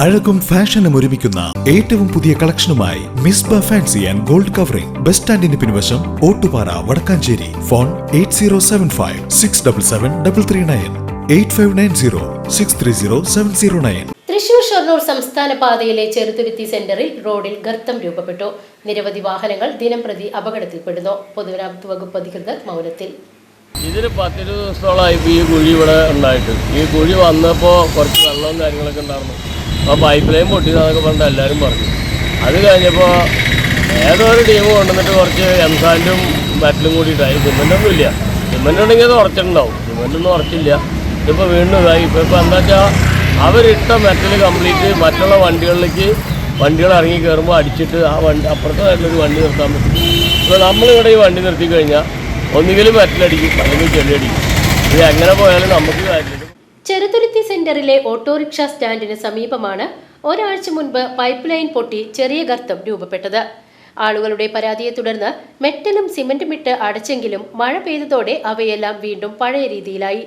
അഴകും ഫാഷനും ഒരുമിക്കുന്ന ഏറ്റവും പുതിയ കളക്ഷനുമായി Misba fancy and gold covering. Bus സ്റ്റാൻഡിന് പിൻവശം Ottupara Vadakkanchery. Phone eight zero seven five six double seven double three nine eight five nine zero six three zero seven zero nine. Thrissur Shoranur സംസ്ഥാന പാതയിലെ ചെറുതുരുത്തി സെന്ററിൽ റോഡിൽ ഗർത്തം രൂപപ്പെട്ടു. നിരവധി വാഹനങ്ങൾ ദിനം പ്രതി അപകടത്തിൽപ്പെടുന്നു. പൊതുമരാമത്ത് വകുപ്പ് അധികൃതർ മൗനത്തിൽ. ഇതിന് പത്തിരുപത് ദിവസത്തോളമായി ഈ കുഴി ഇവിടെ ഉണ്ടായിട്ട്. ഈ കുഴി വന്നപ്പോൾ കുറച്ച് വെള്ളവും കാര്യങ്ങളൊക്കെ ഉണ്ടായിരുന്നു. അപ്പോൾ പൈപ്പ് ലൈൻ പൊട്ടിയതാന്നൊക്കെ പറഞ്ഞിട്ട് എല്ലാവരും പറഞ്ഞു. അത് കഴിഞ്ഞപ്പോൾ ഏതോ ഒരു ടീം കൊണ്ടുവന്നിട്ട് കുറച്ച് എംസാന്റും ബാറ്റിലും കൂടിയിട്ടായി സിമെന്റൊന്നും ഇല്ല. സിമെന്റ് ഉണ്ടെങ്കിൽ അത് ഉറച്ചിട്ടുണ്ടാവും. സിമെന്റൊന്നും ഉറച്ചില്ല. ഇപ്പോൾ വീണ്ടും ഇതായി. ഇപ്പോൾ ഇപ്പോൾ എന്താ വെച്ചാൽ അവരിട്ട മെറ്റൽ കംപ്ലീറ്റ് മറ്റുള്ള വണ്ടികളിലേക്ക് വണ്ടികൾ ഇറങ്ങി കയറുമ്പോൾ അടിച്ചിട്ട് ആ വണ്ടി അപ്പുറത്തെ സൈഡിലൊരു വണ്ടി നിർത്താൻ പറ്റും. ഇപ്പോൾ നമ്മളിവിടെ ഈ വണ്ടി നിർത്തി കഴിഞ്ഞാൽ ഒന്നുകിലും മെറ്റലടിക്കും അല്ലെങ്കിൽ ചെളിയടിക്കും ഇത് എങ്ങനെ പോയാലും നമുക്ക് കാര്യമില്ല. ചെറുതുരുത്തി സെന്ററിലെ ഓട്ടോറിക്ഷ സ്റ്റാൻഡിന് സമീപമാണ് ഒരാഴ്ച മുൻപ് പൈപ്പ് ലൈൻ പൊട്ടി ചെറിയ ഗർത്തം രൂപപ്പെട്ടത്. ആളുകളുടെ പരാതിയെ തുടർന്ന് മെറ്റലും സിമന്റും ഇട്ട് അടച്ചെങ്കിലും മഴ പെയ്തതോടെ അവയെല്ലാം വീണ്ടും പഴയ രീതിയിലായി.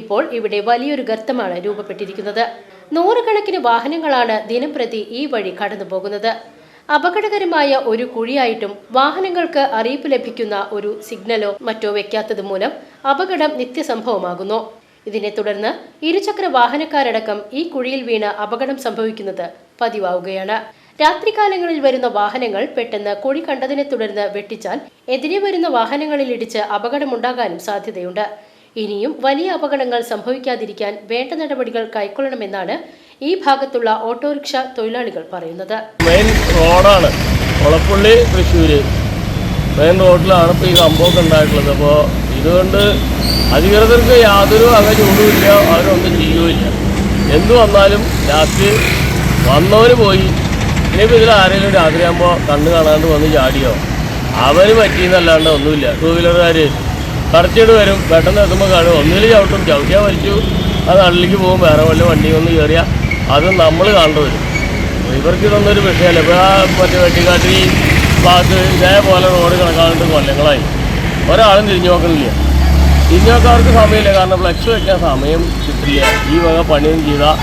ഇപ്പോൾ ഇവിടെ വലിയൊരു ഗർത്തമാണ് രൂപപ്പെട്ടിരിക്കുന്നത്. നൂറുകണക്കിന് വാഹനങ്ങളാണ് ദിനംപ്രതി ഈ വഴി കടന്നുപോകുന്നത്. അപകടകരമായ ഒരു കുഴിയായിട്ടും വാഹനങ്ങൾക്ക് അറിയിപ്പ് ലഭിക്കുന്ന ഒരു സിഗ്നലോ മറ്റോ വെക്കാത്തത് മൂലം അപകടം നിത്യസംഭവമാകുന്നു. ഇതിനെ തുടർന്ന് ഇരുചക്ര വാഹനക്കാരടക്കം ഈ കുഴിയിൽ വീണ് അപകടം സംഭവിക്കുന്നത് പതിവാവുകയാണ്. രാത്രികാലങ്ങളിൽ വരുന്ന വാഹനങ്ങൾ പെട്ടെന്ന് കുഴി കണ്ടതിനെ തുടർന്ന് വെട്ടിച്ചാൽ എതിരെ വരുന്ന വാഹനങ്ങളിൽ ഇടിച്ച് അപകടമുണ്ടാകാനും സാധ്യതയുണ്ട്. ഇനിയും വലിയ അപകടങ്ങൾ സംഭവിക്കാതിരിക്കാൻ വേണ്ട നടപടികൾ കൈക്കൊള്ളണമെന്നാണ് ഈ ഭാഗത്തുള്ള ഓട്ടോറിക്ഷ തൊഴിലാളികൾ പറയുന്നത്. മെയിൻ റോഡാണ് ഒളപ്പള്ളി തൃശ്ശൂർ മെയിൻ റോഡിലാണ് ഇപ്പോൾ ഈ സംഭവം ഉണ്ടായിട്ടുള്ളത്. അപ്പോൾ ഇതുകൊണ്ട് അധികൃതർക്ക് യാതൊരു വക ചൂടുമില്ല അവരൊന്നും ചെയ്യുമില്ല എന്തു വന്നാലും ലാസ്റ്റ് വന്നവർ പോയി. ഇനിയിപ്പോൾ ഇതിൽ ആരെങ്കിലും രാത്രിയാകുമ്പോൾ കണ്ണ് കാണാണ്ട് വന്ന് ചാടിയോ? അവർ പറ്റിയെന്നല്ലാണ്ട് ഒന്നുമില്ല. ടൂ വീലറുകാർ കറച്ചിട്ട് വരും. പെട്ടെന്ന് എത്തുമ്പോൾ കാണും. ഒന്നിൽ ചവിട്ടും. ചവിട്ടിയാൽ വലിച്ചു ആ നാട്ടിലേക്ക് പോകും. വേറെ വല്ല വണ്ടി വന്ന് കയറിയാൽ അത് നമ്മൾ കാണേണ്ടി വരും. ഇവർക്ക് ഇതൊന്നും ഒരു വിഷയമല്ല. ഇപ്പോൾ ആ മറ്റേ വെട്ടിക്കാട്ടി ഭാഗത്ത് ഇതേപോലെ റോഡ് കണക്കാണ്ട് കൊല്ലങ്ങളായി. ഒരാളും തിരിഞ്ഞു നോക്കണില്ല തിരിഞ്ഞു നോക്കാർക്ക് സമയമില്ല. കാരണം ഫ്ലക്സ് വെക്കാൻ സമയം കിട്ടില്ല. ഈ വക പണിയും ചെയ്താൽ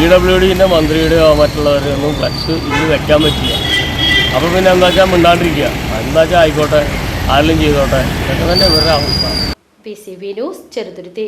ഇ ഡബ്ല്യു ഡിന്റെ മന്ത്രിയുടെയോ മറ്റുള്ളവരുടെ ഒന്നും ഫ്ലക്സ് ഇതിൽ വെക്കാൻ പറ്റില്ല. അപ്പോൾ പിന്നെ എന്താ വെച്ചാൽ മിണ്ടാണ്ടിരിക്കുക. എന്താ വെച്ചാൽ ആയിക്കോട്ടെ. ആരെങ്കിലും ചെയ്തോട്ടെ. ഇതൊക്കെ തന്നെ ഇവരുടെ അവസ്ഥ. P C B news Cheruthuruthy.